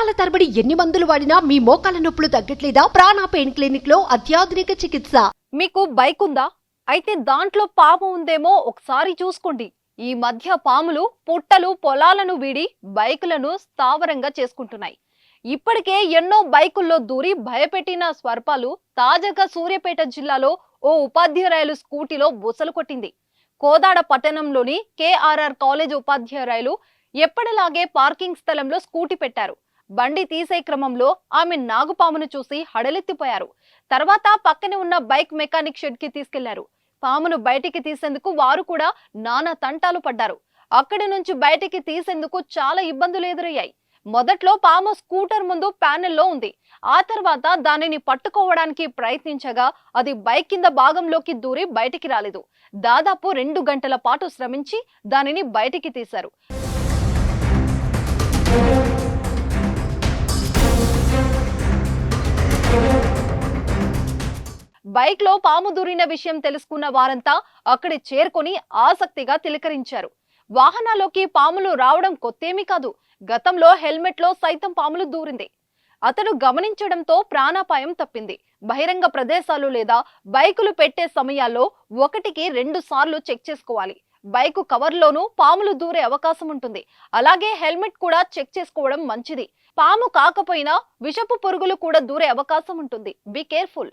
సంవత్సరాల తరబడి ఎన్ని మందులు వాడినా మీ మోకాల నొప్పులు తగ్గట్లేదా? ప్రాణ పెయిన్ క్లినిక్లో అత్యాధునిక చికిత్స. మీకు బైక్ ఉందా అయితే దాంట్లో పాము ఉందేమో ఒకసారి చూసుకోండి. ఈ మధ్య పాములు పుట్టలు పొలాలను వీడి బైకులను స్థావరంగా చేసుకుంటున్నాయి. ఇప్పటికే ఎన్నో బైకుల్లో దూరి భయపెట్టిన స్వర్పాలు తాజాగా సూర్యాపేట జిల్లాలో ఓ ఉపాధ్యాయులు స్కూటీలో బుసలు కొట్టింది. కోదాడ పట్టణంలోని కేఆర్ఆర్ కాలేజ్ ఉపాధ్యాయులు ఎప్పటిలాగే పార్కింగ్ స్థలంలో స్కూటీ పెట్టారు. బండి తీసే క్రమంలో ఆమె నాగుపామును చూసి హడలెత్తిపోయారు. తర్వాత పక్కనే ఉన్న బైక్ మెకానిక్ షెడ్కి తీసుకెళ్ళారు. పామును బయటికి తీసేందుకు వారు కూడా నానా తంటాలు పడ్డారు. అక్కడి నుంచి బయటికి తీసేందుకు చాలా ఇబ్బందులు ఎదురయ్యాయి. మొదట్లో పాము స్కూటర్ ముందు ప్యానెల్లో ఉంది. ఆ తర్వాత దానిని పట్టుకోవడానికి ప్రయత్నించగా అది బైక్ కింద భాగంలోకి దూరి బయటికి రాలేదు. దాదాపు రెండు గంటల పాటు శ్రమించి దానిని బయటికి తీశారు. బైక్లో పాము దూరిన విషయం తెలుసుకున్న వారంతా అక్కడి చేరుకొని ఆసక్తిగా తిలకరించారు. వాహనాల్లోకి పాములు రావడం కొత్తేమీ కాదు. గతంలో హెల్మెట్లో సైతం పాములు దూరింది. అతడు గమనించడంతో ప్రాణాపాయం తప్పింది. బహిరంగ ప్రదేశాలు లేదా బైకులు పెట్టే సమయాల్లో ఒకటికి రెండు సార్లు చెక్ చేసుకోవాలి. బైకు కవర్లోనూ పాములు దూరే అవకాశం ఉంటుంది. అలాగే హెల్మెట్ కూడా చెక్ చేసుకోవడం మంచిది. పాము కాకపోయినా విషపు పురుగులు కూడా దూరే అవకాశం ఉంటుంది. Be careful.